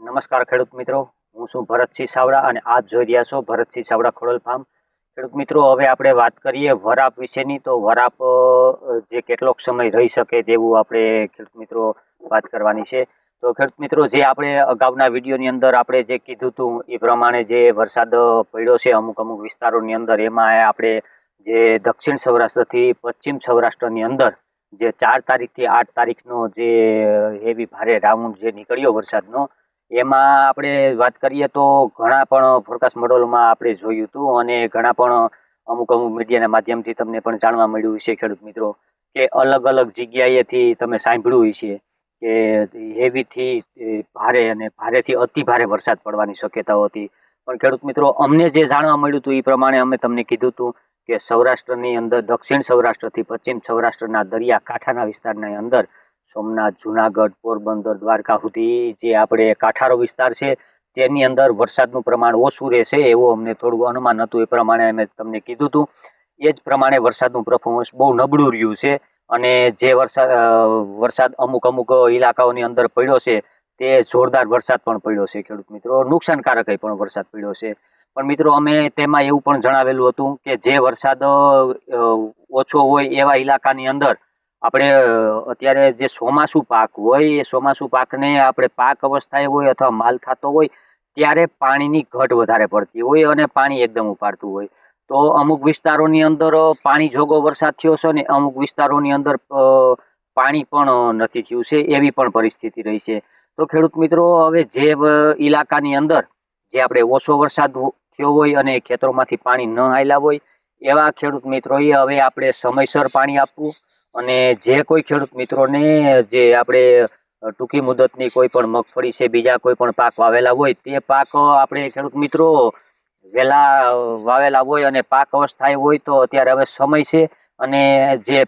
નમસ્કાર ખેડૂત મિત્રો. હું છું ભરતસિંહ સાવડા અને આપ જોઈ રહ્યા છો ભરતસિંહ સાવડા ખોડલ ફાર્મ ખેડૂત મિત્રો, હવે આપણે વાત કરીએ વરાપ વિશેની. તો વરાપ જે કેટલોક સમય રહી શકે તેવું આપણે ખેડૂત મિત્રો વાત કરવાની છે. તો ખેડૂત મિત્રો, જે આપણે અગાઉના વિડીયોની અંદર આપણે જે કીધું હતું, એ પ્રમાણે જે વરસાદ પડ્યો છે અમુક અમુક વિસ્તારોની અંદર, એમાં આપણે જે દક્ષિણ સૌરાષ્ટ્રથી પશ્ચિમ સૌરાષ્ટ્રની અંદર જે ચાર તારીખથી આઠ તારીખનો જે હેવી ભારે રાઉન્ડ જે નીકળ્યો વરસાદનો એમાં આપણે વાત કરીએ તો ઘણા પણ ફોરકાસ્ટ મોડલમાં આપણે જોયું હતું અને ઘણા પણ અમુક અમુક મીડિયાના માધ્યમથી તમને પણ જાણવા મળ્યું છે ખેડૂત મિત્રો, કે અલગ અલગ જગ્યાએથી તમે સાંભળ્યું છે કે હેવીથી ભારે અને ભારેથી અતિ ભારે વરસાદ પડવાની શક્યતાઓ હતી. પણ ખેડૂત મિત્રો, અમને જે જાણવા મળ્યું હતું એ પ્રમાણે અમે તમને કીધું હતું કે સૌરાષ્ટ્રની અંદર, દક્ષિણ સૌરાષ્ટ્રથી પશ્ચિમ સૌરાષ્ટ્રના દરિયા કાંઠાના વિસ્તારની અંદર સોમનાથ, જુનાગઢ, પોરબંદર, દ્વારકા સુધી જે આપણે કાંઠારો વિસ્તાર છે, તેની અંદર વરસાદનું પ્રમાણ ઓછું રહેશે એવું અમને થોડું અનુમાન હતું. એ પ્રમાણે અમે તમને કીધું હતું. એ જ પ્રમાણે વરસાદનું પરફોર્મન્સ બહુ નબળું રહ્યું છે અને જે વરસાદ વરસાદ અમુક અમુક ઇલાકાઓની અંદર પડ્યો છે, તે જોરદાર વરસાદ પણ પડ્યો છે, ખેડૂત મિત્રો. નુકસાનકારક પણ વરસાદ પડ્યો છે. પણ મિત્રો, અમે તેમાં એવું પણ જણાવેલું હતું કે જે વરસાદ ઓછો હોય એવા ઇલાકાની અંદર આપણે અત્યારે જે ચોમાસું પાક હોય, એ ચોમાસું પાકને આપણે પાક અવસ્થાએ હોય અથવા માલ થતો હોય, ત્યારે પાણીની ઘટ વધારે પડતી હોય અને પાણી એકદમ ઉપાડતું હોય. તો અમુક વિસ્તારોની અંદર પાણી જોગો વરસાદ થયો છે ને અમુક વિસ્તારોની અંદર પાણી પણ નથી થયું છે, એવી પણ પરિસ્થિતિ રહી છે. તો ખેડૂત મિત્રો, હવે જે ઇલાકાની અંદર જે આપણે ઓછો વરસાદ થયો હોય અને ખેતરોમાંથી પાણી ન આવેલા હોય, એવા ખેડૂત મિત્રોએ હવે આપણે સમયસર પાણી આપવું અને જે કોઈ ખેડૂત મિત્રોને જે આપણે ટૂંકી મુદતની કોઈ પણ મગફળી છે, બીજા કોઈ પણ પાક વાવેલા હોય, તે પાક આપણે ખેડૂત મિત્રો વહેલા વાવેલા હોય અને પાક અવસ્થાએ હોય તો અત્યારે હવે સમય છે. અને જે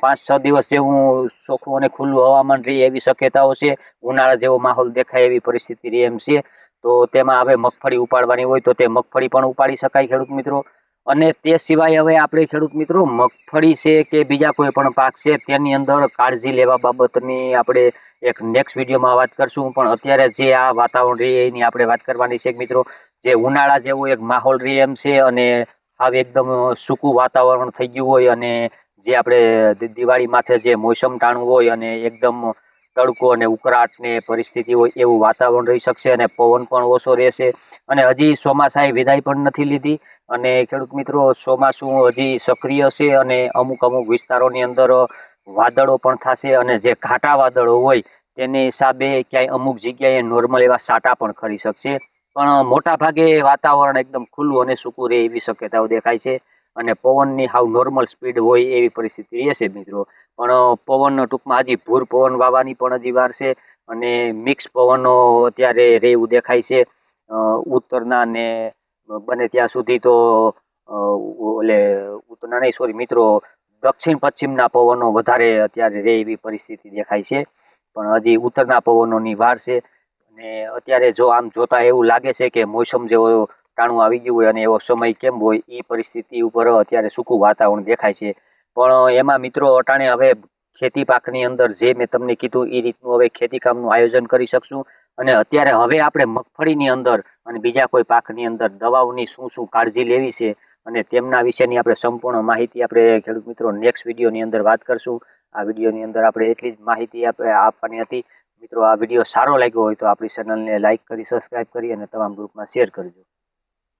પાંચ છ દિવસ જેવું ચોખ્ખું અને ખુલ્લું હવામાન રહે એવી શક્યતાઓ છે, ઉનાળા જેવો માહોલ દેખાય એવી પરિસ્થિતિ રહે એમ છે. તો તેમાં હવે મગફળી ઉપાડવાની હોય તો તે મગફળી પણ ઉપાડી શકાય ખેડૂત મિત્રો. અને તે સિવાય હવે આપણે ખેડૂત મિત્રો મગફળી છે કે બીજા કોઈ પણ પાક છે, તેની અંદર કાળજી લેવા બાબતની આપણે એક નેક્સ્ટ વિડીયોમાં વાત કરશું. પણ અત્યારે જે આ વાતાવરણ રહે એની આપણે વાત કરવાની છે મિત્રો. જે ઉનાળા જેવો એક માહોલ રહે એમ છે અને આવે એકદમ સૂકું વાતાવરણ થઈ ગયું હોય અને જે આપણે દિવાળી માથે જે મોસમ ટાણું હોય અને એકદમ તડકો અને ઉકળાટને પરિસ્થિતિ હોય એવું વાતાવરણ રહી શકશે અને પવન પણ ઓછો રહેશે. અને હજી ચોમાસાએ વિદાય પણ નથી લીધી. અને ખેડૂત મિત્રો, ચોમાસું હજી સક્રિય છે અને અમુક અમુક વિસ્તારોની અંદર વાદળો પણ થશે અને જે ઘાટા વાદળો હોય તેની હિસાબે ક્યાંય અમુક જગ્યાએ નોર્મલ એવા સાટા પણ ખરી શકશે. પણ મોટા ભાગે વાતાવરણ એકદમ ખુલ્લું અને સૂકું રહે એવી શક્યતાઓ દેખાય છે. અને પવનની હાવ નોર્મલ સ્પીડ હોય એવી પરિસ્થિતિ રહેશે મિત્રો. પણ પવન ટૂંકમાં હજી ભૂર પવન વાવાની પણ હજી વાર છે અને મિક્સ પવનો અત્યારે રહેવું દેખાય છે. ઉત્તરના ને બને ત્યાં સુધી તો એટલે ઉત્તરના નહીં સોરી મિત્રો, દક્ષિણ પશ્ચિમના પવનો વધારે અત્યારે રહે એવી પરિસ્થિતિ દેખાય છે. પણ હજી ઉત્તરના પવનોની વાર છે અને અત્યારે જો આમ જોતા એવું લાગે છે કે મોસમ જેવો ટાણું આવી ગયું હોય અને એવો સમય કેમ હોય, એ પરિસ્થિતિ ઉપર અત્યારે સૂકું વાતાવરણ દેખાય છે. પણ એમાં મિત્રો અટાણે હવે ખેતી પાકની અંદર જે મેં તમને કીધું, એ રીતનું હવે ખેતી કામનું આયોજન કરી શકશું. અને અત્યારે હવે આપણે મગફળીની અંદર અને બીજા કોઈ પાકની અંદર દવાઓની શું શું કાળજી લેવી છે અને તેમના વિશેની આપણે સંપૂર્ણ માહિતી આપણે ખેડૂત મિત્રો નેક્સ્ટ વિડીયોની અંદર વાત કરશું. આ વિડીયોની અંદર આપણે એટલી જ માહિતી આપણે આપવાની હતી. મિત્રો, આ વીડિયો સારો લાગ્યો હોય તો આપણી ચેનલને લાઇક કરી સબસ્ક્રાઇબ કરી અને તમામ ગ્રુપમાં શેર કરજો.